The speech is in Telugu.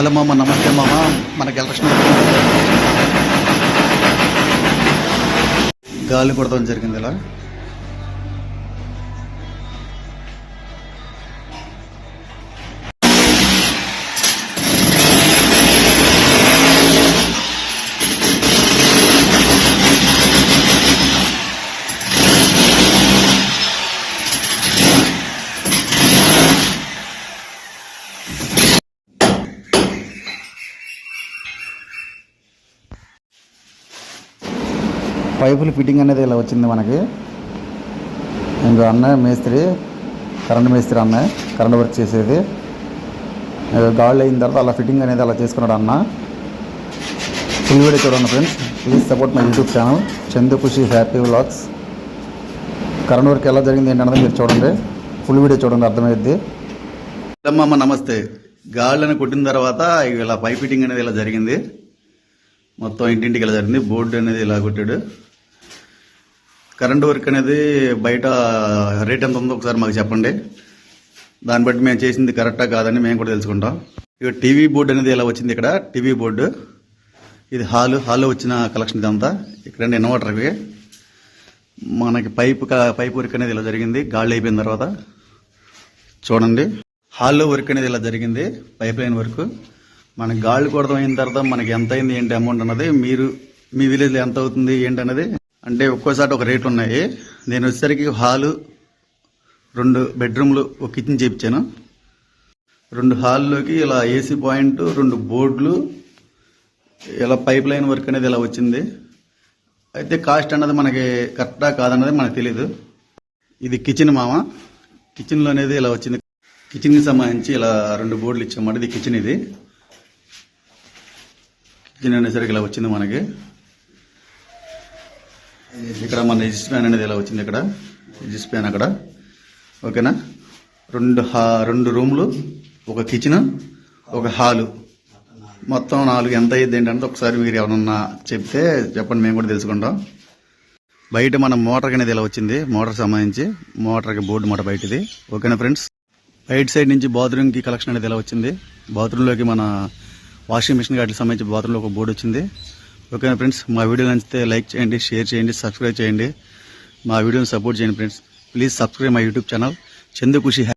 హలో మామ నమస్తే మామ. మనకి ఎలక్షన్ గాలి కొడతాం జరిగింది ఇలా. పైపులు ఫిట్టింగ్ అనేది ఇలా వచ్చింది మనకి. ఇంకా అన్నయ్య మేస్త్రి కరెంట్ మేస్త్రి అన్నయ్య కరెంట్ వర్క్ చేసేది. గాళ్ళు అయిన తర్వాత అలా ఫిట్టింగ్ అనేది అలా చేసుకున్నాడు అన్న. ఫుల్ వీడియో చూడండి friends. Please support my YouTube channel. Chandu Khushi happy vlogs. Current work ఎలా జరిగింది ఏంటన్నది మీరు చూడండి. ఫుల్ వీడియో చూడండి అర్థమైద్ది. అమ్మ నమస్తే. గాళ్ళని కొట్టిన తర్వాత ఇలా పైప్ ఫిట్టింగ్ అనేది ఇలా జరిగింది. మొత్తం ఇంటింటికి ఇలా జరిగింది. బోర్డు అనేది ఇలా కొట్టాడు. కరెంట్ వర్క్ అనేది బయట రేట్ ఎంత ఉందో ఒకసారి మాకు చెప్పండి. దాన్ని బట్టి మేము చేసింది కరెక్టా కాదని మేము కూడా తెలుసుకుంటాం. ఇక టీవీ బోర్డు అనేది ఇలా వచ్చింది ఇక్కడ? TV board. ఇది హాలు హాల్లో వచ్చిన కలెక్షన్ ఇదంతా. ఇక్కడ ఇన్వర్టర్కి మనకి పైప్ పైప్ వర్క్ అనేది ఇలా జరిగింది. గాళ్ళు అయిపోయిన తర్వాత చూడండి. హాల్లో వర్క్ అనేది ఇలా జరిగింది. Pipeline work. మనకి గాళ్ళు కొడతాం అయిన తర్వాత మనకి ఎంత అయింది ఏంటి అమౌంట్ అన్నది మీరు మీ విలేజ్లో ఎంత అవుతుంది ఏంటి అన్నది అంటే ఒక్కోసారి ఒక రేట్లు ఉన్నాయి. నేను వచ్చేసరికి హాలు రెండు బెడ్రూమ్లు ఒక కిచెన్ చేయించాను. రెండు హాల్లోకి ఇలా ఏసీ పాయింట్ రెండు బోర్డులు ఇలా పైప్ లైన్ వర్క్ అనేది ఇలా వచ్చింది. అయితే కాస్ట్ అన్నది మనకి కరెక్టా కాదన్నది మనకు తెలియదు ఇది కిచెన్ మామ. కిచెన్లో అనేది ఇలా వచ్చింది. కిచెన్కి సంబంధించి ఇలా రెండు బోర్డులు ఇచ్చామాట ఇది కిచెన్ ఇది. కిచెన్ అనేసరికి ఇలా వచ్చింది మనకి. ఇక్కడ మన ఎజిస్ ప్యాన్ అనేది ఇలా వచ్చింది ఇక్కడ? ఎజిస్ ప్యాన్ అక్కడ. ఓకేనా? రెండు హా రెండు రూమ్లు ఒక కిచెన్ ఒక హాలు మొత్తం నాలుగు ఎంత అయ్యింది ఏంటంటే ఒకసారి మీరు ఏమన్నా చెప్తే చెప్పండి మేము కూడా తెలుసుకుంటాం. బయట మన మోటార్ అనేది ఇలా వచ్చింది? మోటార్ సంబంధించి మోటార్కి బోర్డు మాట బయటది. ఓకేనా ఫ్రెండ్స్? రైట్ సైడ్ నుంచి బాత్రూమ్కి కలెక్షన్ అనేది ఇలా వచ్చింది? బాత్రూంలోకి మన వాషింగ్ మిషన్ వాటికి సంబంధించి బాత్రూంలో ఒక బోర్డు వచ్చింది. ఓకేనా ఫ్రెండ్స్? మా వీడియో నచ్చితే లైక్ చేయండి షేర్ చేయండి సబ్స్క్రైబ్ చేయండి. మా వీడియోని సపోర్ట్ చేయండి friends. Please subscribe my YouTube channel. Chandu Khushi